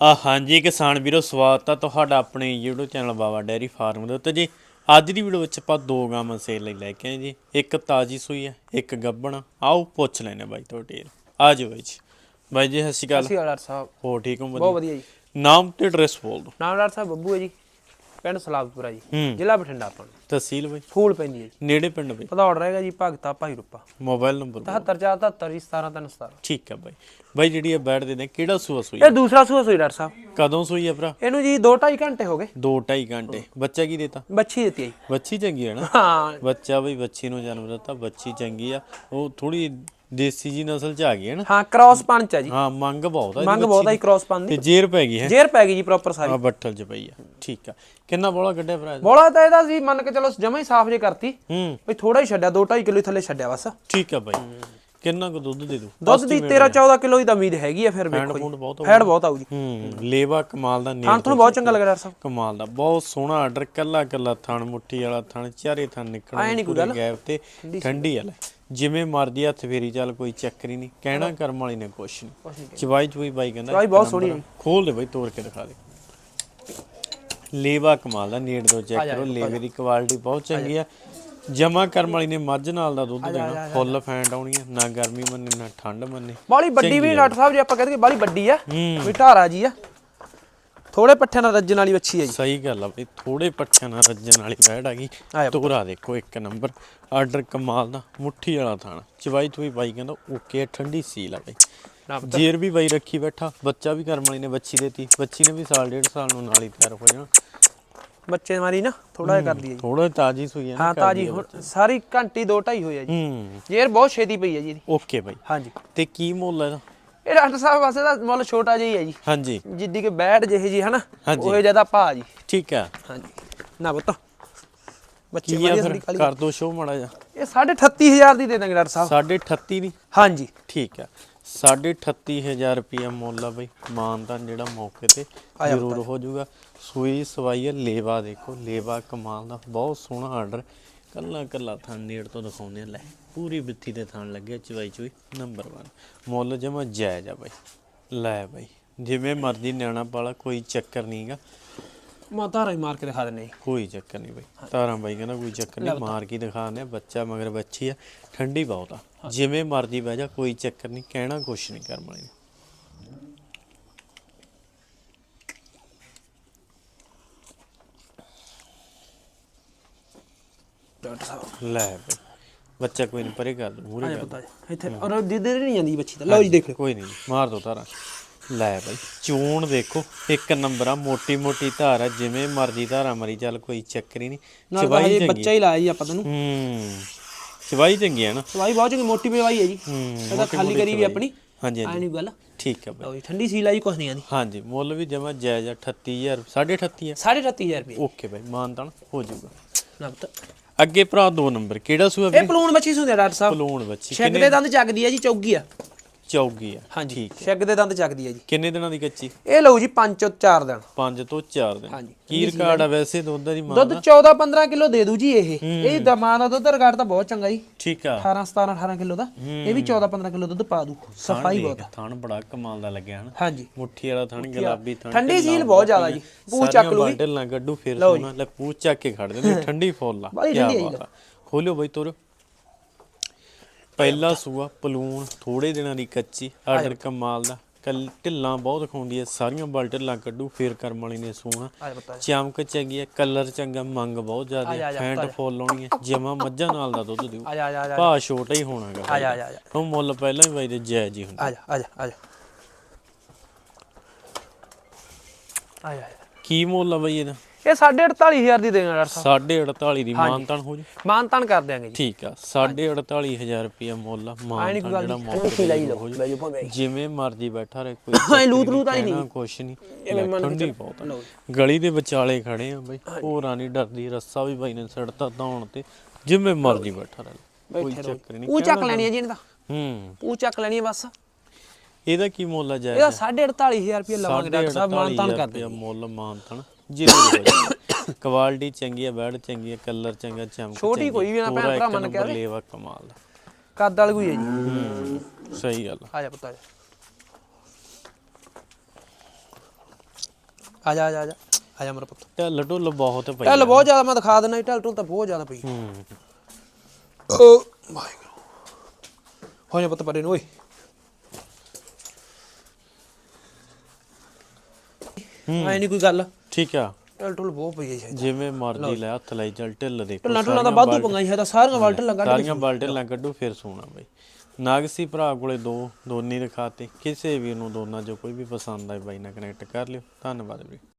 ਆ ਹਾਂਜੀ ਕਿਸਾਨ ਵੀਰੋ ਸਵਾਗਤ ਆ ਤੁਹਾਡਾ ਆਪਣੇ YouTube channel Baba dairy farm ਦੇ ਉੱਤੇ ਜੀ। ਅੱਜ ਦੀ ਵੀਡੀਓ ਵਿੱਚ ਆਪਾਂ ਦੋ ਗਾਵਾਂ ਸੇਲ ਲਈ ਲੈ ਕੇ ਆਏ ਜੀ। ਇੱਕ ਤਾਜੀ ਸੂਈ ਹੈ ਇੱਕ ਗੱਬਣ ਆਓ ਪੁੱਛ ਲੈਨੇ ਬਾਈ ਤੁਹਾਡੇ ਆ ਜਾਓ ਬਾਈ ਜੀ। ਬਾਈ ਜੀ ਸਤਿ ਸ਼੍ਰੀ ਅਕਾਲ। ਡਾਕਟਰ ਸਾਹਿਬ। ਹੋ ਠੀਕ ਹੋ? ਬਹੁਤ ਵਧੀਆ ਵਧੀਆ ਜੀ। ਨਾਮ ਤੇ ਐਡਰੈਸ ਬੋਲ ਦਿਓ। ਨਾਮ ਡਾਕਟਰ ਸਾਹਿਬ ਬੱਬੂ ਹੈ ਜੀ। ਪਿੰਡ ਸਲਾਬਪੁਰਾ ਜੀ ਹੂੰ। ਜ਼ਿਲ੍ਹਾ ਬਠਿੰਡਾ ਆਪਾਂ ਨੂੰ ਤਹਿਸੀਲ ਬਾਈ। ਫੂਲ ਪੈਂਦੀ ਹੈ ਜੀ। ਨੇੜੇ ਪਿੰਡ ਬਾਈ। ਪਧੌੜ ਰਹੇਗਾ ਜੀ ਭਗਤਾ ਭਾਈ ਰੁੱਪਾ। ਮੋਬਾਈਲ ਨੰਬਰ 7477 ਜੀ 17317 ਠੀਕ ਹੈ ਬਾਈ। ਬਾਈ ਜਿਹੜੀ ਇਹ ਬੈਠ ਦੇ ਨੇ ਕਿਹੜਾ ਸੂਆ ਸੂਈ? ਇਹ ਦੂਸਰਾ ਸੂਆ ਸੂਈ ਡਾਕਟਰ ਸਾਹਿਬ। ਕਦੋਂ ਸੂਈ ਹੈ ਭਰਾ? ਇਹਨੂੰ ਜੀ 2.5 ਘੰਟੇ ਹੋ ਗਏ। 2.5 ਘੰਟੇ। ਬੱਚਾ ਕੀ ਦੇਤਾ? ਬੱਚੀ ਦਿੱਤੀ ਹੈ ਜੀ। ਬੱਚੀ ਚੰਗੀ ਹੈ ਨਾ? ਹਾਂ। ਬੱਚਾ ਬਈ ਬੱਚੀ ਨੂੰ ਜਨਮ ਦਿੱਤਾ ਬੱਚੀ ਚੰਗੀ ਆ। ਉਹ ਥੋੜੀ ਦੇਸੀ ਜੀ ਨਸਲ ਚ ਆ ਗਈ ਹੈ ਨਾ? ਹਾਂ ਕ੍ਰਾਸ ਪੰਚ ਹੈ ਜੀ। ਹਾਂ ਮੰਗ ਬਹੁਤ ਆ ਮੰਗ ਬਹੁਤ ਹੈ ਜੀ ਕ੍ਰਾਸ ਪੰਚ ਤੇ ਜੇਰ ਪੈ ਗਈ ਹੈ। ਜੇਰ ਪੈ ਗਈ ਜੀ ਪ੍ਰੋਪਰ ਸਾਰੀ। ਆ ਬੱਠਲ ਚ ਪਈ ਆ। ਠੀਕ ਆ। ਕਿੰਨਾ ਬੋਲਾ ਕੱਢਿਆ ਭਰਾ ਇਹਦਾ? ਬੋਲਾ ਤਾਂ ਇਹਦਾ ਸੀ ਮੰਨ ਕੇ ਚਲੋ ਜਮਾ ਹੀ ਸਾਫ਼ ਜੇ ਕਰਤੀ। ਹੂੰ। ਵੀ ਥੋੜਾ ਹੀ ਛੱਡਿਆ 2.5 ਕਿਲੋ ਥੱਲੇ ਛੱਡਿਆ ਬਸ। ਠੀਕ ਆ ਬਾਈ। ਕਿੰਨਾ ਕੁ ਦੁੱਧ ਦੇ ਦੂ ਦੁੱਧ ਦੀ 13 14 ਕਿਲੋ ਦੀ ਤਾਂ ਉਮੀਦ ਹੈਗੀ ਆ ਫਿਰ ਵੇਖੋ ਜੀ। ਬਹੁਤ ਫੈਟ ਬਹੁਤ ਆਊ ਜੀ ਹੂੰ ਲੇਵਾ ਕਮਾਲ ਦਾ ਹਾਂ ਨੇਮ ਤੁਹਾਨੂੰ ਬਹੁਤ ਚੰਗਾ ਲੱਗਦਾ ਡਾਕਟਰ ਸਾਹਿਬ। ਕਮਾਲ ਦਾ ਬਹੁਤ ਸੋਹਣਾ ਆਰਡਰ ਕੱਲਾ ਕੱਲਾ ਥਣ ਮੁੱਠੀ ਵਾਲਾ ਥਣ ਚਾਰੇ ਥਣ ਐਂ ਨਿਕਲਣੇ ਨੀ ਕੋਈ ਪੂਰੇ ਗੱਲ। ਗੈਪ ਤੇ। ਠੰਡੀ ਵਾਲਾ ਜਿਵੇਂ ਮਰਦੀ ਹੱਥ ਫੇਰੀ ਚੱਲ ਕੋਈ ਚੱਕਰ ਹੀ ਨਹੀਂ। ਕਹਿਣਾ ਕਰਮ ਵਾਲੀ ਨੇ ਕੁਛ ਨਹੀਂ। ਚਵਾਈ ਚੁਈ ਬਾਈ ਕਹਿੰਦਾ ਚਵਾਈ ਬਹੁਤ ਸੋਹਣੀ ਆ। ਖੋਲ ਦੇ ਬਾਈ ਤੋੜ ਕੇ ਦਿਖਾ ਦੇ। ਲੇਵਾ ਕਮਾਲ ਦਾ ਨੇੜ ਦੋ ਚੈੱਕ ਕਰੋ ਲੇਵੇ ਦੀ ਕੁਆਲਿਟੀ ਬਹੁਤ ਚੰਗੀ ਆ। ਜਮਾ ਕਰਮ ਵਾਲੀ ਨੇ ਮੱਝ ਨਾਲ ਦਾ ਦੁੱਧ ਦੇਣਾ ਫੁੱਲ ਫੈਂਟ ਆਉਣੀ ਆ ਨਾ ਗਰਮੀ ਮੰਨੇ ਨਾ ਠੰਡ ਮੰਨੇ। ਬਾਲੀ ਵੱਡੀ ਵੀ ਡਾਕਟਰ ਸਾਹਿਬ ਜੇ ਆਪਾਂ ਕਹਿੰਦੇ ਬਾਲੀ ਵੱਡੀ ਆ। ਹੂੰ। ਵੀ ਢਾਰਾ ਜੀ ਆ। ਥੋੜੇ ਪੱਠਿਆਂ ਨਾਲ ਰੱਜਣ ਵਾਲੀ ਵੱਛੀ ਹੈ ਜੀ। ਸਹੀ ਗੱਲ ਆ ਬਈ ਥੋੜੇ ਪੱਠਿਆਂ ਨਾਲ ਰੱਜਣ ਵਾਲੀ ਬੈੜ ਆ ਗਈ। ਤੋਰਾ ਦੇਖੋ ਇੱਕ ਨੰਬਰ। ਆਰਡਰ ਕਮਾਲ ਦਾ ਮੁੱਠੀ ਵਾਲਾ ਥਾਣਾ। ਚਵਾਈ ਚੁਈ ਬਾਈ ਕਹਿੰਦਾ ਓਕੇ ਠੰਡੀ ਸੀਲ ਆ ਬਈ। ਜੇਰ ਵੀ ਬਾਈ ਰੱਖੀ ਬੈਠਾ ਬੱਚਾ ਵੀ ਕਰਮ ਵਾਲੀ ਨੇ ਬੱਚੀ ਦੇਤੀ। ਬੱਚੀ ਨੇ ਵੀ ਸਾਲ ਡੇਢ ਸਾਲ ਨੂੰ ਨਾਲ ਹੀ ਤਿਆਰ ਹੋ ਜਾਣਾ। ਬੱਚੇ ਮਾਰੀ ਨਾ ਥੋੜਾ ਜਿਹਾ ਹੈ ਜੀ। ਥੋੜਾ ਤਾਜੀ ਸੂਈ ਨਾ ਹਾਂ ਤਾਜੀ ਹੁਣ ਸਾਰੀ ਘੰਟੀ 2.5 ਹੋਈ ਹੈ ਜੀ। ਹੂੰ। ਜੇਰ ਬਹੁਤ ਛੇਤੀ ਪਈ ਹੈ ਜੀ ਇਹਦੀ। Okay bye. ਹਾਂਜੀ। ਤੇ ਕੀ ਮੁੱਲ ਹੈ ਇਹਦਾ? ਇਹ ਡਾਕਟਰ ਸਾਹਿਬ ਵਾਸਤੇ ਦਾ ਮੁੱਲ ਛੋਟਾ ਜਿਹਾ ਹੀ ਹੈ ਜੀ। ਹਾਂਜੀ। ਜਿੱਦੀ ਕਿ ਬੈਠ ਜਿਹੇ ਜੀ ਹਨਾ? ਹਾਂਜੀ। ਉਹ ਜ਼ਿਆਦਾ ਭਾ ਜੀ। ਠੀਕ ਆ। ਹਾਂਜੀ। ਨਾ ਪੁੱਤ। ਬੱਚੇ ਕੀ ਆ ਵਧੀਆ ਫਿਰ? ਥੋੜੀ ਕਾਲੀ। ਕਰ ਦੋ ਸ਼ੋ ਮਾੜਾ ਜਾ ਇਹ 38500 ਦੀ ਦੇ ਦਾਂਗੇ ਡਾਕਟਰ ਸਾਹਿਬ। 38.5 ਦੀ? ਹਾਂਜੀ। ਠੀਕ ਆ। 38500 ਰੁਪਿਆ ਮੁੱਲ ਆ ਬਈ। ਮਾਨਦਾਨ ਜਿਹੜਾ ਮੌਕੇ ਤੇ ਆ ਜਾ ਜ਼ਰੂਰ ਹੋ ਜਾਊਗਾ। ਸੂਈ ਸਵਾਈ ਆ ਲੇਵਾ ਦੇਖੋ। ਲੇਵਾ ਕਮਾਲ ਦਾ ਬਹੁਤ ਸੋਹਣਾ ਆਰਡਰ ਕੱਲਾ ਕੱਲਾ ਥਣ ਨੇੜ ਤੋਂ ਦਿਖਾਉਂਦੇ ਆ ਲੈ ਪੂਰੀ ਬਿੱਥੀ ਤੇ ਥਣ ਲੱਗਿਆ ਚਵਾਈ ਚੋਈ ਨੰਬਰ 1 ਮੁੱਲ ਜਮਾ ਜਾਇਜ਼ ਆ ਬਈ। ਲੈ ਬਈ ਜਿਵੇਂ ਮਰਜ਼ੀ ਨਿਆਣਾ ਪਾਲਾ ਕੋਈ ਚੱਕਰ ਨਹੀਂਗਾ ਮੈਂ ਧਾਰਾ ਹੀ ਮਾਰ ਕੇ ਦਿਖਾ ਦਿੰਨੇ ਕੋਈ ਚੱਕਰ ਨਹੀਂ ਬਈ। ਤਾਰਾਂ ਬਾਈ ਕਹਿੰਦਾ ਕੋਈ ਚੱਕਰ ਨਹੀਂ ਮਾਰ ਕੇ ਆ ਬੱਚਾ ਮਗਰ ਬੱਚੀ ਆ ਠੰਡੀ ਬਹੁਤ ਆ। ਜਿਵੇਂ ਮਰਜ਼ੀ ਬਹਿ ਜਾ ਕੋਈ ਚੱਕਰ ਨਹੀਂ ਕਹਿਣਾ ਕੁਛ ਨਹੀਂ ਕਰਮ ਡਾਕਟਰ ਸਾਹਿਬ ਲੈ ਬਈ ਬੱਚਾ ਕੋਈ ਨਹੀਂ ਪਰੇ ਦੂ ਮੂਰੇ ਕਰ। ਪਤਾ ਇੱਥੇ ਔਰ ਦੀਦੇ ਨਹੀਂ ਜਾਂਦੀ ਬੱਚੀ ਤਾਂ। ਲਓ ਜੀ ਦੇਖ। ਲਓ ਕੋਈ ਨਹੀਂ ਮਾਰ ਦੋ ਤਾਰਾਂ ਲੈ ਬਈ ਚੂਣ ਦੇਖੋ ਇੱਕ ਨੰਬਰ ਆ ਮੋਟੀ ਮੋਟੀ ਧਾਰ ਆ ਜਿਵੇਂ ਮਰਜ਼ੀ ਧਾਰਾ ਮਰੀ ਚੱਲ ਕੋਈ ਚੱਕਰ ਹੀ ਨਹੀਂ ਨਾਲ ਤਾਂ ਚਵਾਈ ਹਜੇ ਚੰਗੀ। ਬੱਚਾ ਹੀ ਲਾਇਆ ਜੀ ਆਪਾਂ ਤੈਨੂੰ ਹੂੰ ਚਵਾਈ ਚੰਗੀ ਆ ਨਾ। ਸਵਾਈ ਬਹੁਤ ਚੰਗੀ ਮੋਟੀ ਪਵਾਈ ਹੈ ਜੀ। ਹੂੰ ਇਹਦਾ ਖਾਲੀ ਕਰੀ ਵੀ ਆਪਣੀ। ਹਾਂਜੀ ਐ ਹਾਂਜੀ ਨਹੀਂ ਗੱਲ। ਠੀਕ ਆ ਬਈ। ਲਓ ਜੀ ਠੰਡੀ ਸੀ ਲਾਈ ਕੁਛ ਨਹੀਂ ਆਂਦੀ। ਹਾਂਜੀ ਮੁੱਲ ਵੀ ਜਮਾ ਜਾਇਜ਼ ਆ 38000 3.5 ਆ। 38000 ਰੁਪਏ। ਓਕੇ ਬਾਈ ਮਾਨਤਾਨ ਹੋ ਜਾਊਗਾ। ਨਾ ਪੁੱਤ। ਅੱਗੇ ਭਰਾ ਦੋ ਨੰਬਰ ਕਿਹੜਾ ਸੂਆ ਇਹ ਪਲੂਣ ਬੱਚੀ ਸੁਣਦੇ ਆ ਡਾਕਟਰ ਸਾਹਿਬ। ਪਲੂਣ ਬੱਚੀ ਛਿੱਗ ਦੇ ਦੰਦ ਚੱਕਦੀ ਹੈ ਜੀ ਚੌਗੀ ਆ। ਚੌਗੀ ਆ। ਹਾਂਜੀ। ਠੀਕ ਛਿੱਗ ਦੇ ਦੰਦ ਚੱਕਦੀ ਹੈ ਜੀ। ਕਿੰਨੇ ਦਿਨਾਂ ਦੀ ਕੱਚੀ? ਇਹ ਲਓ ਜੀ 5 ਤੋਂ 4 ਦਿਨ। 5 ਤੋਂ 4 ਦਿਨ। ਹਾਂਜੀ। ਕੀ ਰਿਕਾਰਡ ਆ ਵੈਸੇ ਦੁੱਧ ਦੀ ਮਾਂ ਦੁੱਧ 14 15 ਕਿਲੋ ਦੇ ਦੂ ਜੀ ਇਹ। ਇਹ ਦਮਾਂ ਦਾ ਦੁੱਧ ਰਿਕਾਰਡ ਤਾਂ ਬਹੁਤ ਚੰਗਾ ਜੀ। ਠੀਕ ਆ। 18 17 18 ਕਿਲੋ ਦਾ। ਇਹ ਵੀ 14 15 ਕਿਲੋ ਦੁੱਧ ਪਾ ਦੂ। ਸਫ਼ਾਈ ਬਹੁਤ ਆ। ਥਣ ਬੜਾ ਕਮਾਲ ਦਾ ਲੱਗਿਆ ਹਨ। ਹਾਂਜੀ। ਮੁੱਠੀ ਵਾਲਾ ਥਣ ਗੁਲਾਬੀ ਥਣ ਠੰਡੀ ਸੀਲ ਬਹੁਤ ਜ਼ਿਆਦਾ ਜੀ। ਪੂ ਚੱਕ ਲੂ ਬਾਟਲ ਨਾ ਗੱਡੂ ਫੇਰ ਸੋਨਾ ਲੈ ਪੂ ਚੱਕ ਕੇ ਖੜ ਦਿੰਦੇ ਠੰਡੀ ਫੁੱਲ ਆ। ਬੜੀ ਕਿਆ ਠੰਡੀ ਬਾਤ ਆ। ਖੋਲਿਓ ਬਈ ਤੋਰੋ। ਪਹਿਲਾ ਸੂਆ ਪਲੂਣ ਥੋੜੇ ਦਿਨਾਂ ਦੀ ਕੱਚੀ ਆਰਡਰ ਕਮਾਲ ਦਾ। ਕੱਲ ਢਿੱਲਾਂ ਬਹੁਤ ਖਾਉਂਦੀ ਐ ਸਾਰੀਆਂ ਬਲ ਢਿੱਲਾਂ ਕੱਢੂ ਫੇਰ ਕਰਮ ਵਾਲੀ ਨੇ ਸੂਣਾ। ਜਾ ਚਮਕ ਚੰਗੀ ਐ ਕਲਰ ਚੰਗਾ ਮੰਗ ਬਹੁਤ ਜ਼ਿਆਦਾ ਜਾ, ਜਾ, ਫੈਂਟ ਫੁੱਲ ਆਉਣੀ ਐ ਜਮਾ ਮੱਝਾਂ ਨਾਲ ਦਾ ਦੁੱਧ ਦਿਓ। ਜਾ ਜਾ ਜਾ ਭਾ ਛੋਟਾ ਹੀ ਹੋਣਾਗਾ ਆ ਜਾ ਆ ਜਾ ਉਹ ਮੁੱਲ ਪਹਿਲਾਂ ਹੀ ਬਾਈ ਦੇ ਜਾਇਜ਼ ਹੀ ਹੁੰਦਾ। ਆ ਜਾ ਆ ਜਾ ਆ ਜਾ ਆ ਜਾ ਕੀ ਮੁੱਲ ਆ ਬਈ ਇਹਦਾ? ਇਹ 48500 ਦੀ ਦੇਣਾ ਡਾਕਟਰ ਸਾਹਿਬ। 48 ਦੀ ਮਾਨਤਾਨ ਹੋ ਜੂ ਮਾਨ ਤਾਨ ਕਰ ਦਿਆਂਗੇ ਜੀ। ਠੀਕ ਆ 48500 ਰੁਪਏ ਮੁੱਲ ਮਾਨਤਾਨ ਜਿਹੜਾ ਨਹੀਂ। ਮੌਕੇ ਲਈ ਤੇ ਲਓ ਹੋ ਜੂ ਲੈ ਜੋ ਭਾਵੇਂ। ਜਿਵੇਂ ਮਰਜ਼ੀ ਬੈਠਾ ਰਹੇ ਕੋਈ ਐ ਲੂਤ ਲੂਤ ਆਈ ਨਹੀਂ ਕੁਛ ਨਹੀਂ। ਠੰਡੀ ਬਹੁਤ ਗਲੀ ਦੇ ਵਿਚਾਲੇ ਖੜੇ ਆ ਬਈ ਹੋਰਾਂ ਨਹੀਂ ਡਰਦੀ ਰੱਸਾ ਵੀ ਬਾਈ ਨੇ ਸੜਤਾ ਧੌਣ ਤੇ ਜਿਵੇਂ ਮਰਜ਼ੀ ਬੈਠਾ ਰਹੇ। ਕੋਈ ਚੱਕਰ ਨਹੀਂ ਉਹ ਚੱਕ ਲੈਣੀ ਹੈ ਜੀ ਇਹਨਾਂ ਦਾ ਹੂੰ। ਉਹ ਚੱਕ ਲੈਣੀ ਹੈ ਬਸ। ਇਹਦਾ ਕੀ ਮੁੱਲ ਆ ਜਾਇਜ਼? ਇਹਦਾ 48500 ਰੁਪਏ ਲਵਾਂਗੇ ਡਾਕਟਰ ਸਾਹਿਬ ਮਾਨ ਤਾਨ ਕਰ ਰੁਪਏ ਮੁੱਲ ਮਾਨਤਾਨ। ਜ਼ਰੂਰ ਕੁਆਲਿਟੀ ਚੰਗੀ ਆ ਬੈਡ ਚੰਗੀ ਆ ਕਲਰ ਚੰਗਾ ਚਮਕ ਛੋਟੀ ਕੋਈ ਵੀ ਨਾ ਭੈਣ ਭਰਾ ਮੰਨ ਕੇ ਆਵੇ। ਲੇਵਾ ਕਮਾਲ ਦਾ ਕੱਦ ਵਾਲੀ ਕੋਈ ਹੈ ਜੀ। ਸਹੀ ਗੱਲ ਆ। ਜਾ ਪੁੱਤ ਆ ਜਾ। ਆ ਜਾ ਆ ਜਾ ਆ ਮੇਰਾ ਪੁੱਤ। ਢਿੱਲ ਢੁੱਲ ਬਹੁਤ ਪਈ ਢਲ ਬਹੁਤ ਜ਼ਿਆਦਾ ਮੈਂ ਦਿਖਾ ਦਿੰਦਾ ਢਲ ਢੁਲ ਤਾਂ ਬਹੁਤ ਜ਼ਿਆਦਾ ਪਈ। ਹੂੰ। ਓ ਵਾਹਿਗੁਰੂ ਹੋ ਜਾ ਪੁੱਤ ਪਰੇ ਨੂੰ ਓਏ। ਐ ਨਹੀਂ ਕੋਈ ਗੱਲ। ਠੀਕ ਆ। ਢਲ ਢੁਲ ਬਹੁਤ ਪਈ ਹੈ ਜਿਵੇਂ ਮਰਜ਼ੀ ਲੈ ਹੱਥ ਲਾਈ ਚੱਲ ਢਿੱਲ ਦੇਖੋ ਢਲਾਂ ਢੁਲਾਂ ਦਾ ਵਾਧੂ ਪੰਗਾਈ ਹੈ ਤਾਂ ਸਾਰੀਆਂ ਵਾਲਟ ਲੰਗਾ ਸਾਰੀਆਂ ਬਾਲਟੇ ਲਾਂ ਕੱਢੋ ਫਿਰ ਸੋਣਾ ਬਈ। ਨਾਗਸੀ ਭਰਾ ਕੋਲੇ ਦੋ ਦੋਨੀ ਦਿਖਾਤੇ ਕਿਸੇ ਵੀ ਨੂੰ ਦੋਨਾਂ ਚੋਂ ਕੋਈ ਵੀ ਪਸੰਦ ਆਏ ਬਾਈ ਨਾਲ ਕਨੈਕਟ ਕਰ ਲਿਓ। ਧੰਨਵਾਦ ਵੀਰੇ